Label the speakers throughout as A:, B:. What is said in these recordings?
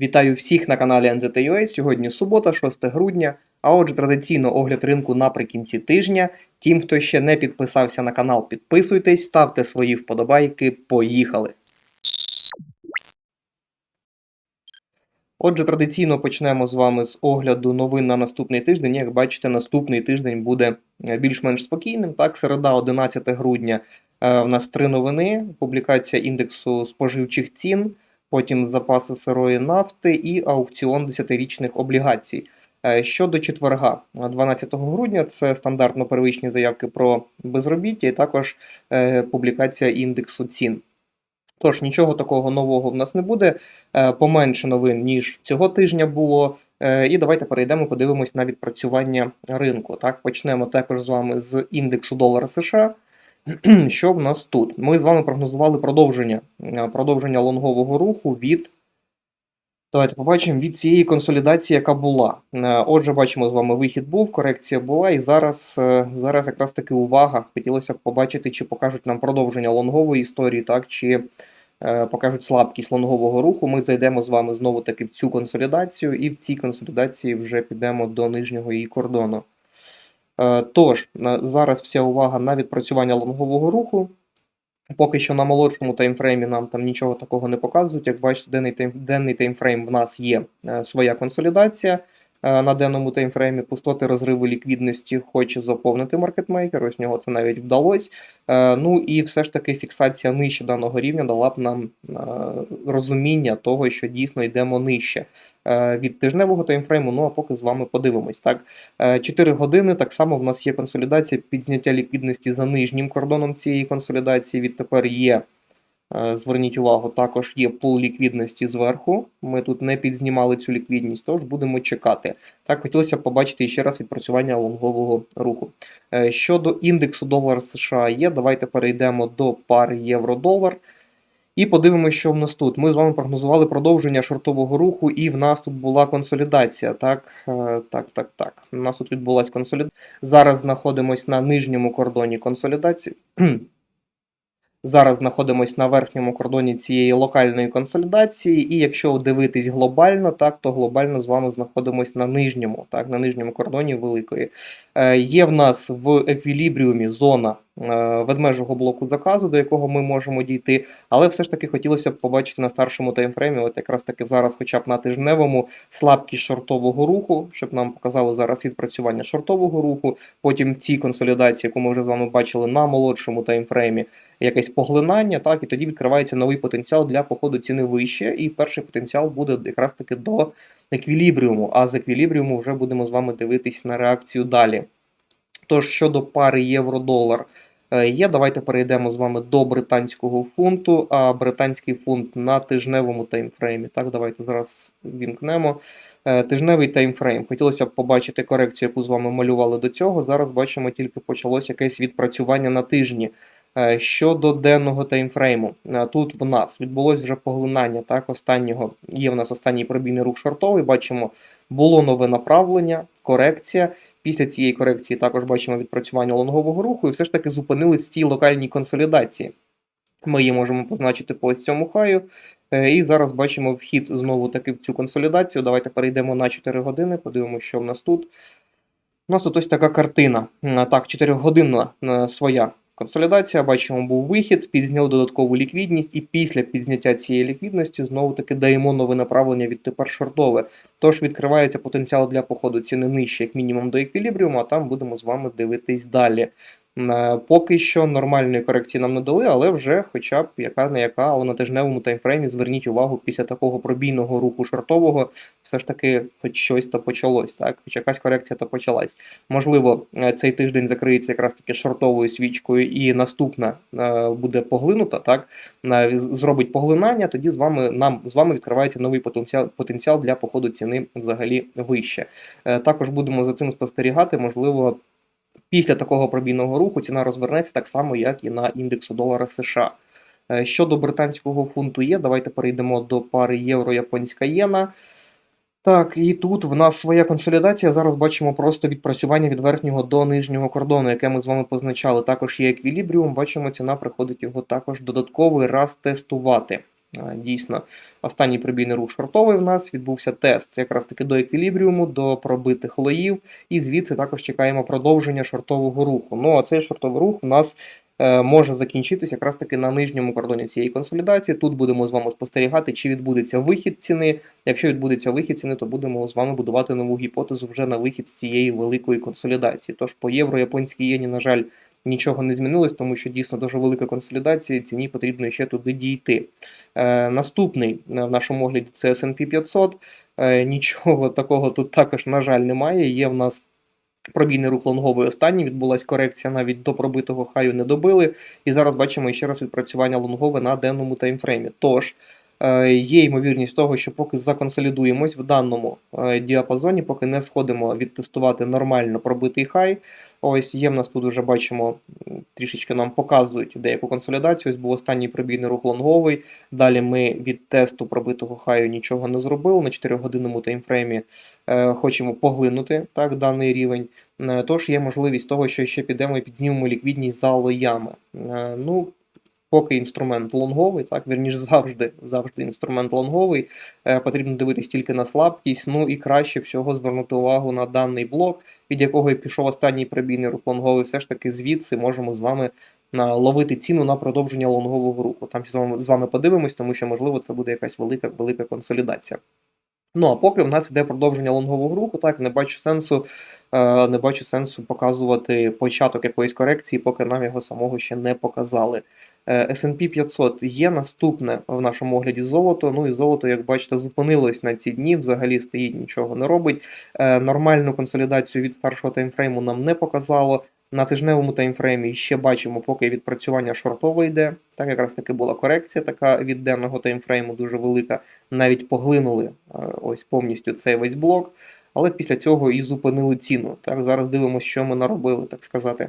A: Вітаю всіх на каналі NZTUA. Сьогодні субота, 6 грудня. А отже, традиційно огляд ринку наприкінці тижня. Тим, хто ще не підписався на канал, підписуйтесь, ставте свої вподобайки. Поїхали! Отже, традиційно почнемо з вами з огляду новин на наступний тиждень. Як бачите, наступний тиждень буде е, більш-менш спокійним. Так, середа, 11 грудня, е, в нас три новини: публікація індексу споживчих цін, потім запаси сирої нафти і аукціон 10-річних облігацій. Е, Щодо четверга, 12 грудня, це стандартно первичні заявки про безробіття, і також е, публікація індексу цін. Тож нічого такого нового в нас не буде. Е, Поменше новин, ніж цього тижня було. Е, І давайте перейдемо, подивимось на відпрацювання ринку. Так, почнемо також з вами з індексу долара США. Що в нас тут? Ми з вами прогнозували продовження, е, продовження лонгового руху від. Давайте побачимо від цієї консолідації, яка була. Е, Отже, бачимо з вами вихід був, корекція була, і зараз, е, зараз якраз таки увага. Хотілося б побачити, чи покажуть нам продовження лонгової історії, так, чи покажуть слабкість лонгового руху. Ми зайдемо з вами знову таки в цю консолідацію, і в цій консолідації вже підемо до нижнього її кордону. Е, Тож, зараз вся увага на відпрацювання лонгового руху. Поки що на молодшому таймфреймі нам там нічого такого не показують. Як бачите, денний, тайм, денний таймфрейм в нас є е, своя консолідація. Е, на денному таймфреймі пустоти розриву ліквідності хоче заповнити маркетмейкер, ось нього це навіть вдалося. Е, ну і все ж таки фіксація нижче даного рівня дала б нам е, розуміння того, що дійсно йдемо нижче від тижневого таймфрейму. Ну а поки з вами подивимось. Так, Е, 4 години так само в нас є консолідація під зняття ліквідності за нижнім кордоном цієї консолідації. Відтепер є. Е, Зверніть увагу, також є пул ліквідності зверху. Ми тут не підзнімали цю ліквідність, тож будемо чекати. Так, хотілося б побачити ще раз відпрацювання лонгового руху. Е, Щодо індексу долар США є, давайте перейдемо до пари євро-долар. І подивимося, що в нас тут. Ми з вами прогнозували продовження шортового руху, і в нас тут була консолідація. Так, е, так, так, так. У нас тут відбулася консолідація. Зараз знаходимося на нижньому кордоні консолідації. Зараз знаходимося на верхньому кордоні цієї локальної консолідації, і якщо дивитись глобально, так то глобально з вами знаходимося на нижньому, так, на нижньому кордоні великої. Е, є в нас в еквілібріумі зона ведмежого блоку заказу, до якого ми можемо дійти, але все ж таки хотілося б побачити на старшому таймфреймі, от якраз таки зараз, хоча б на тижневому, слабкість шортового руху, щоб нам показали зараз відпрацювання шортового руху. Потім ці консолідації, яку ми вже з вами бачили на молодшому таймфреймі, якесь поглинання, так, і тоді відкривається новий потенціал для походу ціни вище. І перший потенціал буде якраз таки до еквілібріуму. А з еквілібріуму вже будемо з вами дивитись на реакцію далі. Тож щодо пари євро-долар е, є, давайте перейдемо з вами до британського фунту, а британський фунт на тижневому таймфреймі. Так, давайте зараз вімкнемо. Е, Тижневий таймфрейм. Хотілося б побачити корекцію, яку з вами малювали до цього. Зараз бачимо, тільки почалось якесь відпрацювання на тижні. Е, Щодо денного таймфрейму, е, тут в нас відбулось вже поглинання так, останнього. Є в нас останній пробійний рух шортовий. Бачимо, було нове направлення, корекція. Після цієї корекції також бачимо відпрацювання лонгового руху, і все ж таки зупинились в цій локальній консолідації. Ми її можемо позначити по ось цьому хаю. Е, І зараз бачимо вхід знову таки в цю консолідацію. Давайте перейдемо на 4 години, подивимося, що в нас тут. У нас тут ось така картина. Так, 4 годинна своя консолідація. Бачимо, був вихід, підзняли додаткову ліквідність, і після підзняття цієї ліквідності знову таки даємо нове направлення від тепер шортове. Тож відкривається потенціал для походу ціни нижче, як мінімум до еквілібріуму, а там будемо з вами дивитись далі. Поки що нормальної корекції нам не дали, але вже хоча б яка не яка, але на тижневому таймфреймі зверніть увагу після такого пробійного руху шортового, все ж таки, хоч щось то почалось, так, хоч якась корекція то почалась. Можливо, е, цей тиждень закриється якраз таки шортовою свічкою, і наступна е, буде поглинута, так зробить поглинання. Тоді з вами нам з вами відкривається новий потенціал потенціал для походу ціни взагалі вище. Е, Також будемо за цим спостерігати, можливо. Після такого пробійного руху ціна розвернеться так само, як і на індексу долара США. Е, Щодо британського фунту є, давайте перейдемо до пари євро-японська єна. Так, і тут в нас своя консолідація. Зараз бачимо просто відпрацювання від верхнього до нижнього кордону, яке ми з вами позначали. Також є еквілібріум. Бачимо, ціна приходить його також додатковий раз тестувати. Дійсно, останній пробійний рух шортовий в нас відбувся тест якраз таки до еквілібріуму, до пробитих лоїв, і звідси також чекаємо продовження шортового руху. Ну а цей шортовий рух у нас е, може закінчитися якраз таки на нижньому кордоні цієї консолідації. Тут будемо з вами спостерігати, чи відбудеться вихід ціни. Якщо відбудеться вихід ціни, то будемо з вами будувати нову гіпотезу вже на вихід з цієї великої консолідації. Тож по євро японській єні, на жаль, нічого не змінилось, тому що дійсно дуже велика консолідація, ціні потрібно ще туди дійти. Е, наступний е, в нашому огляді це S&P 500. Е, нічого такого тут також, на жаль, немає. Є в нас пробійний рух лонговий останній, відбулася корекція навіть до пробитого хаю не добили. І зараз бачимо ще раз відпрацювання лонгове на денному таймфреймі. Тож, є ймовірність того, що поки законсолідуємось в даному е, діапазоні, поки не сходимо відтестувати нормально пробитий хай. Ось є в нас тут вже бачимо, трішечки нам показують деяку консолідацію. Ось був останній пробійний рух лонговий. Далі ми від тесту пробитого хаю нічого не зробили. На 4-годинному таймфреймі е, хочемо поглинути так, даний рівень. Е, Тож є можливість того, що ще підемо і підзнімемо ліквідність за лоями. Е, Ну, поки інструмент лонговий, так, вірніш завжди, завжди інструмент лонговий. Е, Потрібно дивитись тільки на слабкість. Ну і краще всього звернути увагу на даний блок, від якого пішов останній прибійний рух лонговий. Все ж таки звідси можемо з вами на- ловити ціну на продовження лонгового руху. Там з вами, з вами подивимось, тому що можливо це буде якась велика велика консолідація. Ну а поки в нас іде продовження лонгового руху, так не бачу сенсу, е, не бачу сенсу показувати початок якоїсь корекції, поки нам його самого ще не показали. Е, S&P 500 є наступне в нашому огляді золото. Ну і золото, як бачите, зупинилось на ці дні. Взагалі стоїть, нічого не робить. Е, Нормальну консолідацію від старшого таймфрейму нам не показало. На тижневому таймфреймі ще бачимо, поки відпрацювання шортове йде. Так якраз таки була корекція така від денного таймфрейму дуже велика. Навіть поглинули е, ось повністю цей весь блок. Але після цього і зупинили ціну. Так, зараз дивимося, що ми наробили, так сказати.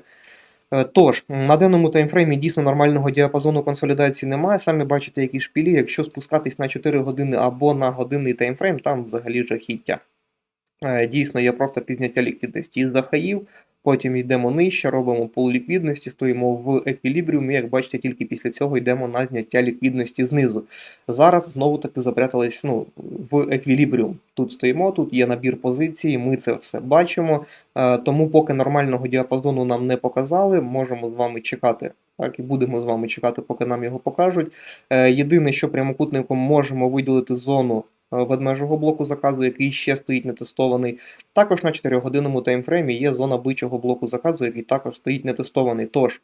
A: Е, Тож, на денному таймфреймі дійсно нормального діапазону консолідації немає. Самі бачите, які шпілі. Якщо спускатись на 4 години або на годинний таймфрейм, там взагалі жахіття. Е, Дійсно, є просто пізняття ліквідності із захаїв. Потім йдемо нижче, робимо пул ліквідності, стоїмо в еквілібріумі. Як бачите, тільки після цього йдемо на зняття ліквідності знизу. Зараз знову таки запрятались ну, в еквілібріум. Тут стоїмо, тут є набір позицій, ми це все бачимо. Е, Тому, поки нормального діапазону нам не показали, можемо з вами чекати. Так, і будемо з вами чекати, поки нам його покажуть. Е, Єдине, що прямокутником можемо виділити зону ведмежого блоку заказу, який ще стоїть нетестований. Також на 4-годинному таймфреймі є зона бичого блоку заказу, який також стоїть нетестований. Тож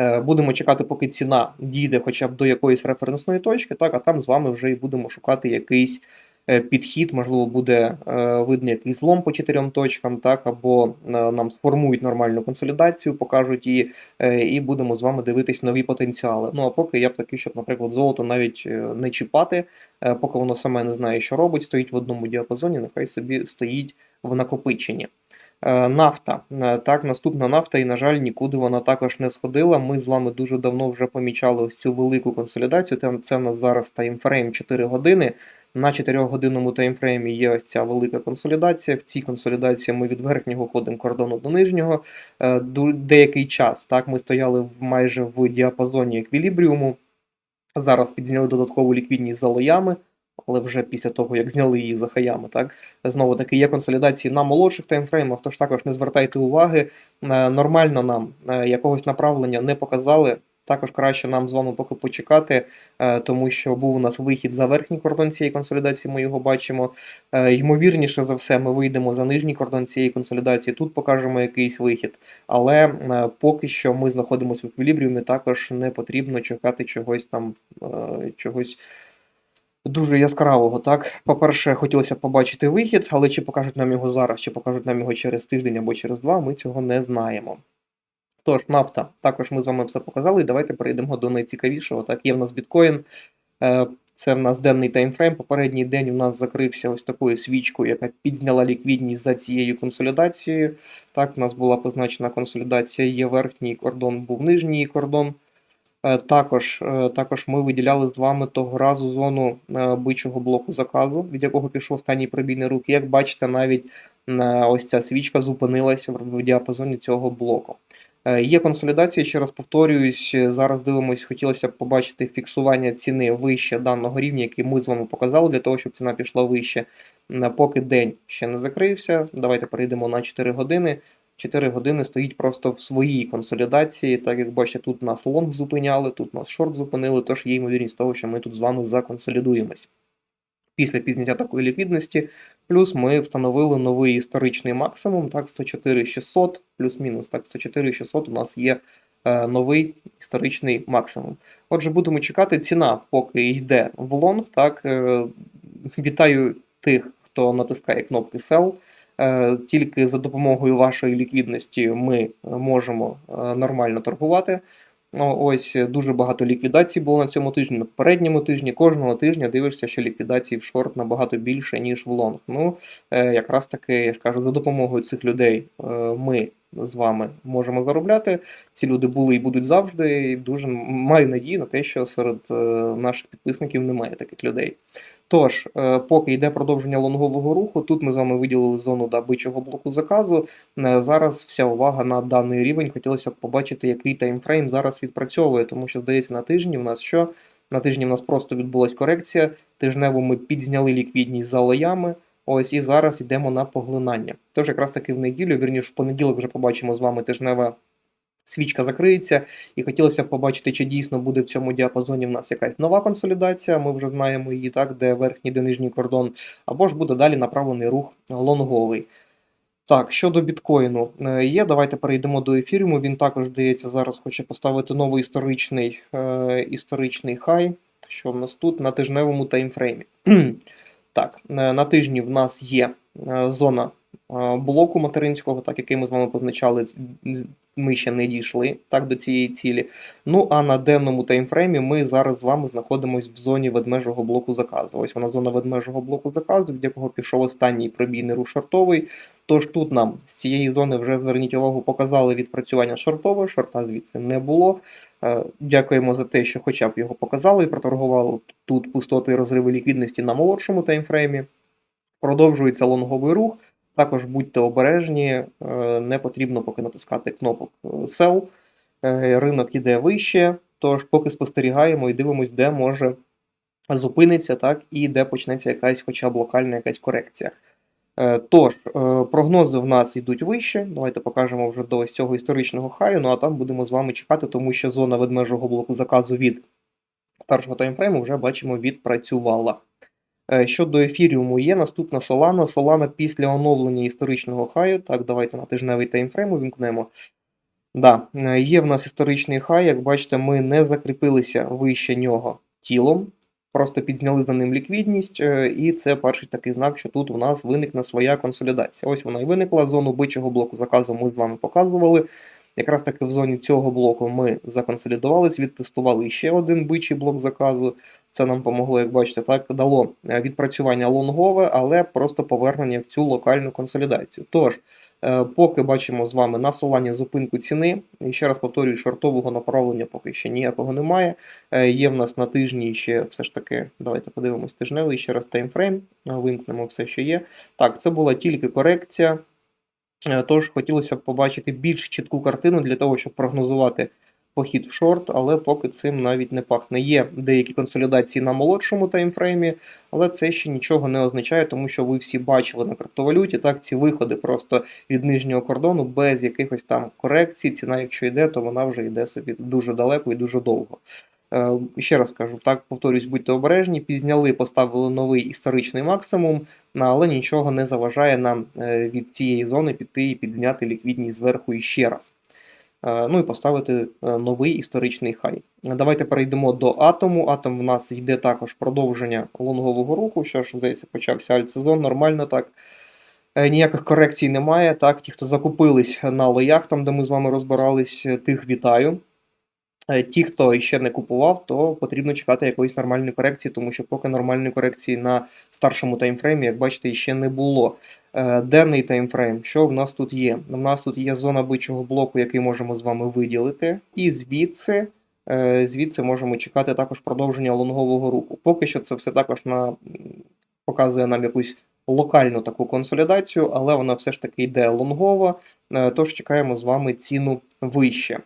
A: е, будемо чекати, поки ціна дійде хоча б до якоїсь референсної точки, так, а там з вами вже і будемо шукати якийсь е, підхід, можливо, буде е, видно якийсь злом по чотирьом точкам, так, або е, нам сформують нормальну консолідацію, покажуть її, е, і будемо з вами дивитись нові потенціали. Ну а поки я б такий, щоб, наприклад, золото навіть е, не чіпати, е, поки воно саме не знає, що робить, стоїть в одному діапазоні, нехай собі стоїть в накопиченні. Е, Нафта. Е, Так, наступна нафта, і, на жаль, нікуди вона також не сходила. Ми з вами дуже давно вже помічали ось цю велику консолідацію. Це в нас зараз таймфрейм 4 години. На 4-годинному таймфреймі є ось ця велика консолідація. В цій консолідації ми від верхнього ходимо кордону до нижнього. Е, Деякий час так ми стояли майже в діапазоні еквілібріуму. Зараз підзняли додаткову ліквідність за лоями, але вже після того, як зняли її за хаями, так знову таки є консолідації на молодших таймфреймах, тож також не звертайте уваги. Е, Нормально нам е, якогось направлення не показали. Також краще нам з вами поки почекати, е, тому що був у нас вихід за верхній кордон цієї консолідації, ми його бачимо. Ймовірніше за все, ми вийдемо за нижній кордон цієї консолідації. Тут покажемо якийсь вихід. Але поки що ми знаходимося в еквілібріумі, також не потрібно чекати чогось там, чогось дуже яскравого. Так, по-перше, хотілося побачити вихід, але чи покажуть нам його зараз, чи покажуть нам його через тиждень або через два, ми цього не знаємо. Тож, нафта, також ми з вами все показали. І давайте перейдемо до найцікавішого. Так, є в нас біткоін. Е, Це в нас денний таймфрейм. Попередній день у нас закрився ось такою свічкою, яка підзняла ліквідність за цією консолідацією. Так, в нас була позначена консолідація, є верхній кордон, був нижній кордон. Е, Також, е, також ми виділяли з вами того разу зону е, бичого блоку заказу, від якого пішов останній пробійний рух. Як бачите, навіть ось ця свічка зупинилася в діапазоні цього блоку. Є консолідація, ще раз повторююсь. Зараз дивимось, хотілося б побачити фіксування ціни вище даного рівня, який ми з вами показали, для того, щоб ціна пішла вище. Поки день ще не закрився. Давайте перейдемо на 4 години. 4 години стоїть просто в своїй консолідації. Так як бачите, тут нас лонг зупиняли, тут нас шорт зупинили, тож є ймовірність того, що ми тут з вами законсолідуємось. Після підняття такої ліквідності, плюс ми встановили новий історичний максимум, так, 104 600, плюс-мінус, так, 104 600 у нас є е, новий історичний максимум. Отже, будемо чекати ціна, поки йде в лонг. Так, е, вітаю тих, хто натискає кнопки Sell. Е, Тільки за допомогою вашої ліквідності ми е, можемо е, нормально торгувати. Ось дуже багато ліквідацій було на цьому тижні. На попередньому тижні кожного тижня дивишся, що ліквідацій в шорт набагато більше, ніж в лонг. Ну, якраз таки, я ж кажу, за допомогою цих людей ми з вами можемо заробляти. Ці люди були і будуть завжди. І дуже маю надію на те, що серед наших підписників немає таких людей. Тож, е, поки йде продовження лонгового руху, тут ми з вами виділили зону да, бичого блоку заказу. Е, Зараз вся увага на даний рівень. Хотілося б побачити, який таймфрейм зараз відпрацьовує, тому що, здається, на тижні в нас що? На тижні в нас просто відбулась корекція. Тижнево ми підзняли ліквідність за лоями. Ось і зараз йдемо на поглинання. Тож якраз таки в неділю, вірніше, в понеділок вже побачимо з вами тижнева свічка закриється, і хотілося б побачити, чи дійсно буде в цьому діапазоні в нас якась нова консолідація. Ми вже знаємо її, так, де верхній, де нижній кордон, або ж буде далі направлений рух лонговий. Так, щодо біткоїну е, є. Давайте перейдемо до ефіріуму. Він також, здається, зараз хоче поставити новий історичний, е, історичний хай. Що в нас тут на тижневому таймфреймі? так, е, на тижні в нас є е, зона блоку материнського, так, який ми з вами позначали, ми ще не дійшли так, до цієї цілі. Ну а на денному таймфреймі ми зараз з вами знаходимося в зоні ведмежого блоку заказу. Ось вона зона ведмежого блоку заказу, від якого пішов останній пробійний рух шортовий. Тож тут нам з цієї зони вже зверніть увагу, показали відпрацювання шортове, шорта звідси не було. Е, Дякуємо за те, що хоча б його показали проторгували тут пустоти і розриви ліквідності на молодшому таймфреймі. Продовжується лонговий рух. Також будьте обережні, е, не потрібно поки натискати кнопок е, Sell. Е, Ринок іде вище, тож поки спостерігаємо і дивимось, де може зупиниться, так, і де почнеться якась хоча б локальна якась корекція. Тож, прогнози в нас йдуть вище. Давайте покажемо вже до цього історичного хаю, ну а там будемо з вами чекати, тому що зона ведмежого блоку заказу від старшого таймфрейму вже бачимо відпрацювала. Е, Щодо ефіріуму є наступна Solana. Solana після оновлення історичного хаю. Так, давайте на тижневий таймфрейм увімкнемо. Да, е, є в нас історичний хай. Як бачите, ми не закріпилися вище нього тілом. Просто підзняли за ним ліквідність, е, і це перший такий знак, що тут у нас виникне своя консолідація. Ось вона і виникла. Зону бичого блоку заказу ми з вами показували. Якраз таки в зоні цього блоку ми законсолідувались, відтестували ще один бичий блок заказу. Це нам помогло, як бачите, так дало е, відпрацювання лонгове, але просто повернення в цю локальну консолідацію. Тож, е, поки бачимо з вами на солані зупинку ціни, і ще раз повторюю, шортового направлення поки ще ніякого немає. Е, Є в нас на тижні ще все ж таки, давайте подивимось тижневий ще раз таймфрейм, вимкнемо все, що є. Так, це була тільки корекція. Е, Тож хотілося б побачити більш чітку картину для того, щоб прогнозувати похід в шорт, але поки цим навіть не пахне. Є деякі консолідації на молодшому таймфреймі, але це ще нічого не означає, тому що ви всі бачили на криптовалюті так ці виходи просто від нижнього кордону без якихось там корекцій. Ціна, якщо йде, то вона вже йде собі дуже далеко і дуже довго. Е, Ще раз кажу, так повторюсь, будьте обережні. Пізняли, поставили новий історичний максимум, але нічого не заважає нам е, від цієї зони піти і підзняти ліквідність зверху іще раз. Е, Ну і поставити новий історичний хай. Давайте перейдемо до атому. Атом в нас йде також продовження лонгового руху. Що ж, здається, почався альтсезон, нормально так. Ніяких корекцій немає. Так, ті, хто закупились на лоях, там, де ми з вами розбирались, тих вітаю. Е, Ті, хто ще не купував, то потрібно чекати якоїсь нормальної корекції, тому що поки нормальної корекції на старшому таймфреймі, як бачите, ще не було. Е, Денний таймфрейм, що в нас тут є? У нас тут є зона бичого блоку, який можемо з вами виділити, і звідси. е, Звідси можемо чекати також продовження лонгового руху. Поки що це все також на... показує нам якусь локальну таку консолідацію, але вона все ж таки йде лонгова, тож чекаємо з вами ціну вище.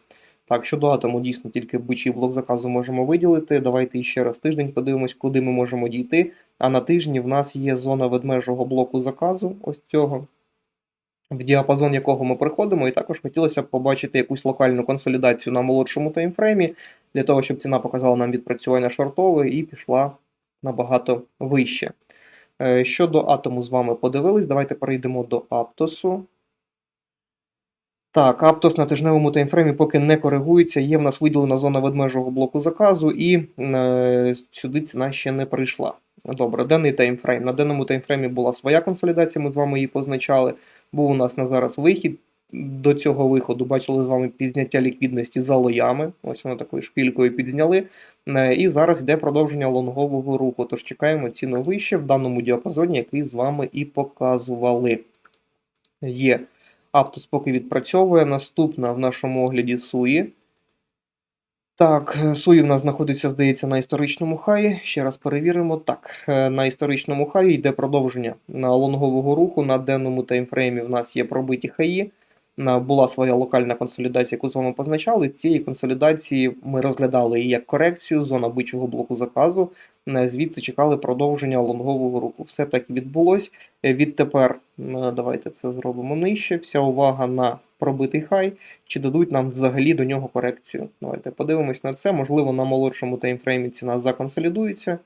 A: Так, щодо атому, дійсно тільки бичий блок заказу можемо виділити. Давайте ще раз тиждень подивимось, куди ми можемо дійти. А на тижні в нас є зона ведмежого блоку заказу, ось цього, в діапазон якого ми приходимо, і також хотілося б побачити якусь локальну консолідацію на молодшому таймфреймі, для того, щоб ціна показала нам відпрацювання шортове і пішла набагато вище. Е, Щодо атому з вами подивились, давайте перейдемо до Аптосу. Так, Аптос на тижневому таймфреймі поки не коригується. Є в нас виділена зона ведмежого блоку заказу, і е, сюди ціна ще не прийшла. Добре, денний таймфрейм. На денному таймфреймі була своя консолідація, ми з вами її позначали. Був у нас на зараз вихід. До цього виходу бачили з вами підзняття ліквідності за лоями. Ось воно такою шпількою підзняли. Е, І зараз йде продовження лонгового руху. Тож чекаємо ціну вище в даному діапазоні, який з вами і показували. Є. Аптос поки відпрацьовує. Наступна в нашому огляді Суї. Так, е, Суї в нас знаходиться, здається, на історичному хаї. Ще раз перевіримо. Так, е, на історичному хаї йде продовження на лонгового руху. На денному таймфреймі в нас є пробиті хаї. Була своя локальна консолідація, яку з вами позначали. Цієї консолідації ми розглядали її як корекцію, зона бичого блоку заказу. Е, Звідси чекали продовження лонгового руху. Все так і відбулось. Е, Відтепер е, давайте це зробимо нижче. Вся увага на пробитий хай. Чи дадуть нам взагалі до нього корекцію? Давайте подивимось на це. Можливо, на молодшому таймфреймі ціна законсолідується.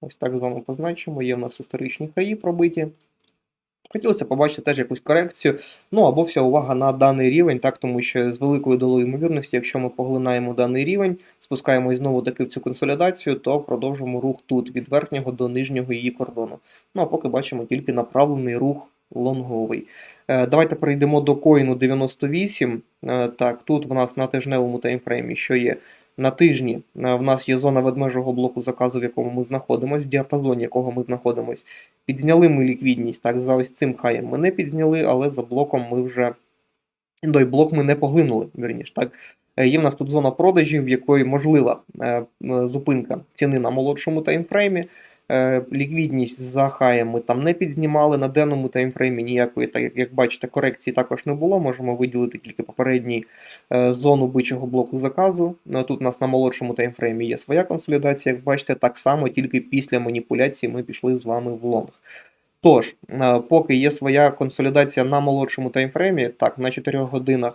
A: Ось так з вами позначимо. Є в нас історичні хаї пробиті. Хотілося побачити теж якусь корекцію, ну або вся увага на даний рівень, так, тому що з великою долою ймовірності, якщо ми поглинаємо даний рівень, спускаємось знову таки в цю консолідацію, то продовжимо рух тут від верхнього до нижнього її кордону. Ну а поки бачимо тільки направлений рух лонговий. Е, Давайте перейдемо до коїну 98. Е, Так, тут в нас на тижневому таймфреймі, що є. На тижні е, в нас є зона ведмежого блоку заказу, в якому ми знаходимося, в діапазоні якого ми знаходимося. Підзняли ми ліквідність. Так, за ось цим хаєм ми не підзняли, але за блоком ми вже. Той блок ми не поглинули, вірніш, так. Е, Є в нас тут зона продажів, в якої можлива е, зупинка ціни на молодшому таймфреймі. Е, Ліквідність за хаєм ми там не підзнімали. На денному таймфреймі ніякої, так як- бачите, корекції також не було. Можемо виділити тільки попередній е, зону бичого блоку заказу. Ну, Тут у нас на молодшому таймфреймі є своя консолідація. Як бачите, так само тільки після маніпуляції ми пішли з вами в лонг. Тож, е, поки є своя консолідація на молодшому таймфреймі, так, на 4 годинах.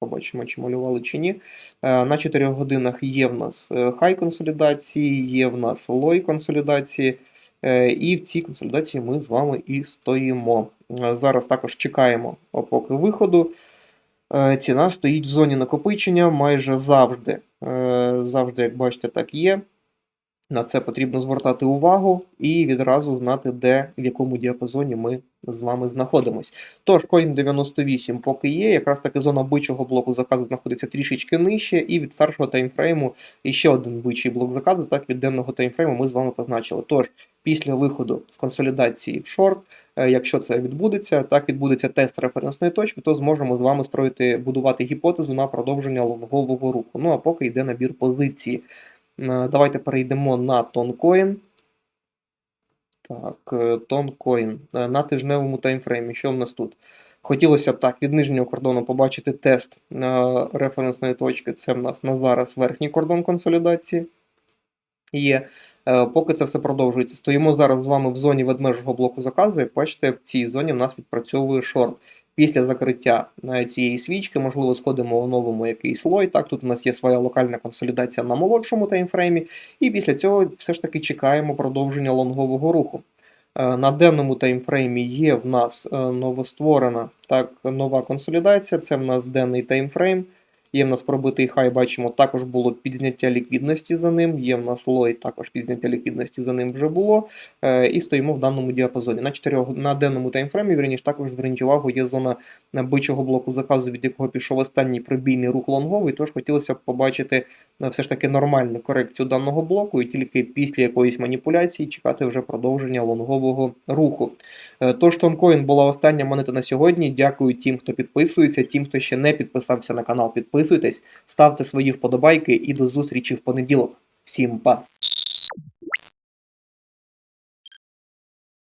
A: Побачимо, чи малювали чи ні. Е, На 4 годинах є в нас е, хай консолідації, є в нас лой консолідації, е, і в цій консолідації ми з вами і стоїмо. Зараз також чекаємо поки виходу. Ціна стоїть в зоні накопичення майже завжди. Завжди, як бачите, так є. На це потрібно звертати увагу і відразу знати, де в якому діапазоні ми з вами знаходимось. Тож, Coin 98 поки є, якраз таки зона бичого блоку заказу знаходиться трішечки нижче, і від старшого таймфрейму іще один бичий блок заказу, так від денного таймфрейму ми з вами позначили. Тож, після виходу з консолідації в шорт, е, якщо це відбудеться, так відбудеться тест референсної точки, то зможемо з вами строїти, будувати гіпотезу на продовження лонгового руху. Ну а поки йде набір позиції. Е, Давайте перейдемо на тонкоін. Так, е, тонкоін Е, на тижневому таймфреймі. Що в нас тут? Хотілося б так від нижнього кордону побачити тест референсної точки. Це в нас на зараз верхній кордон консолідації. Є. Поки це все продовжується. Стоїмо зараз з вами в зоні ведмежого блоку заказу. Як бачите, в цій зоні в нас відпрацьовує шорт. Після закриття е, цієї свічки, можливо, сходимо у новому якийсь слой. Так, тут у нас є своя локальна консолідація на молодшому таймфреймі, і після цього все ж таки чекаємо продовження лонгового руху. Е, На денному таймфреймі є в нас е, новостворена так, нова консолідація. Це в нас денний таймфрейм. Є в нас пробитий хай, бачимо, також було підзняття ліквідності за ним. Є в нас лой, також підзняття ліквідності за ним вже було. Е, І стоїмо в даному діапазоні. На 4, на денному таймфреймі, вірніше, також зверніть увагу, є зона бичого блоку заказу, від якого пішов останній прибійний рух лонговий. Тож хотілося б побачити е, все ж таки нормальну корекцію даного блоку, і тільки після якоїсь маніпуляції чекати вже продовження лонгового руху. Е, Тож тонкоін була остання монета на сьогодні. Дякую тим, хто підписується, тим, хто ще не підписався на канал, підписуйтесь, ставте свої вподобайки і до зустрічі в понеділок. Всім па!